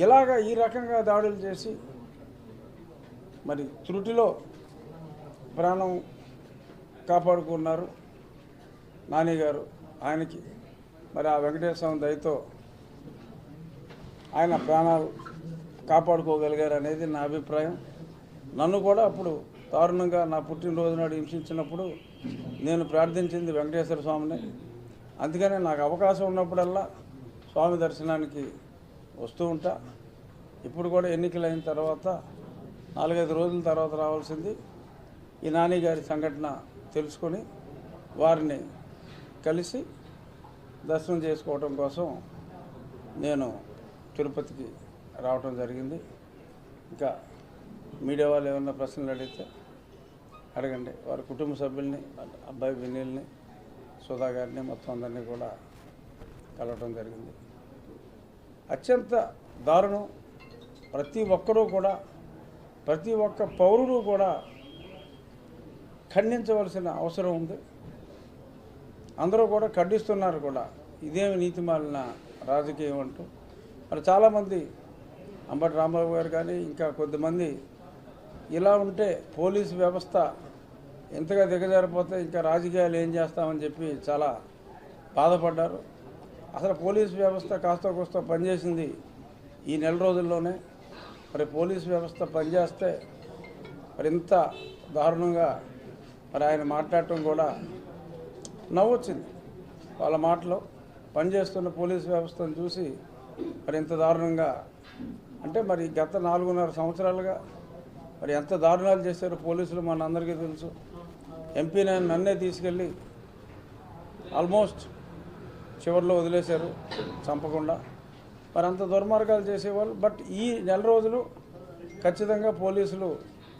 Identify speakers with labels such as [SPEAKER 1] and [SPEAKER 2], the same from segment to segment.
[SPEAKER 1] ఇలాగ ఈ రకంగా దాడులు చేసి మరి త్రుటిలో ప్రాణం కాపాడుకున్నారు నాని గారు ఆయనకి. మరి ఆ వెంకటేశ్వర స్వామి దయతో ఆయన ప్రాణాలు కాపాడుకోగలిగారు అనేది నా అభిప్రాయం. నన్ను కూడా అప్పుడు దారుణంగా నా పుట్టినరోజు నాడు హింసించినప్పుడు నేను ప్రార్థించింది వెంకటేశ్వర స్వామిని. అందుకనే నాకు అవకాశం ఉన్నప్పుడల్లా స్వామి దర్శనానికి వస్తూ ఉంటా. ఇప్పుడు కూడా ఎన్నికలు అయిన తర్వాత నాలుగైదు రోజుల తర్వాత రావాల్సింది ఈ నాని గారి సంఘటన తెలుసుకొని వారిని కలిసి దర్శనం చేసుకోవటం కోసం నేను తిరుపతికి రావటం జరిగింది. ఇంకా మీడియా వాళ్ళు ఏమన్నా ప్రశ్నలు అడిగితే అడగండి. వారి కుటుంబ సభ్యుల్ని అబ్బాయి వినీల్ని సుధా గారిని మొత్తం అందరినీ కూడా కలవటం జరిగింది. అత్యంత దారుణం. ప్రతి ఒక్కరూ కూడా ప్రతి ఒక్క పౌరుడు కూడా ఖండించవలసిన అవసరం ఉంది. అందరూ కూడా ఖండిస్తున్నారు కూడా. ఇదేమి నీతిమాలిన రాజకీయం అంటూ. మరి చాలామంది అంబటి రాంబాబు గారు కానీ ఇంకా కొద్దిమంది ఇలా ఉంటే పోలీసు వ్యవస్థ ఎంతగా దిగజారిపోతే ఇంకా రాజకీయాలు ఏం చేస్తామని చెప్పి చాలా బాధపడ్డారు. అసలు పోలీస్ వ్యవస్థ కాస్త కోస్త పనిచేసింది ఈ నెల రోజుల్లోనే. మరి పోలీస్ వ్యవస్థ పనిచేస్తే మరి ఇంత దారుణంగా మరి ఆయన మాట్లాడటం కూడా నవ్వొచ్చింది. వాళ్ళ మాటలో పనిచేస్తున్న పోలీస్ వ్యవస్థను చూసి మరి ఇంత దారుణంగా అంటే మరి గత నాలుగున్నర సంవత్సరాలుగా మరి ఎంత దారుణాలు చేశారో పోలీసులు మన అందరికీ తెలుసు. ఎంపీ నేను నన్నే తీసుకెళ్ళి ఆల్మోస్ట్ చివరిలో వదిలేశారు చంపకుండా. మరి అంత దుర్మార్గాలు చేసేవాళ్ళు బట్ ఈ నెల రోజులు ఖచ్చితంగా పోలీసులు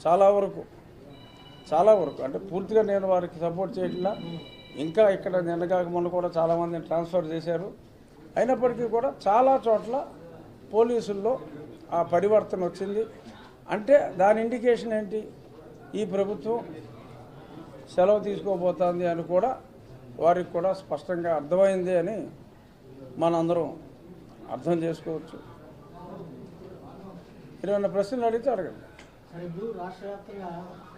[SPEAKER 1] చాలా వరకు చాలా వరకు అంటే పూర్తిగా నేను వారికి సపోర్ట్ చేయట్లా. ఇంకా ఇక్కడ నిన్నగాక మొన్న కూడా చాలామందిని ట్రాన్స్ఫర్ చేశారు. అయినప్పటికీ కూడా చాలా చోట్ల పోలీసుల్లో ఆ పరివర్తన వచ్చింది. అంటే దాని ఇండికేషన్ ఏంటి? ఈ ప్రభుత్వం సెలవు తీసుకోబోతోంది అని కూడా వారికి కూడా స్పష్టంగా అర్థమైంది అని మనందరం అర్థం చేసుకోవచ్చు. ఏమైనా ప్రశ్నలు అడిగితే అడగండి.
[SPEAKER 2] సరే ఇప్పుడు రాష్ట్ర వ్యాప్తంగా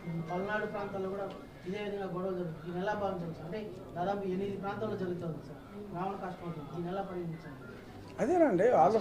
[SPEAKER 2] ఉమ్, పల్నాడు ప్రాంతాల్లో కూడా ఇదే విధంగా గొడవలు జరుగుతుంది దీని ఎలా భావించవచ్చు సార్? అంటే దాదాపు ఎనిమిది ప్రాంతాల్లో జరుగుతుంది సార్. కష్టం అవుతుంది. దీని ఎలా పరిగణించాలి
[SPEAKER 1] అదేనండి వాళ్ళు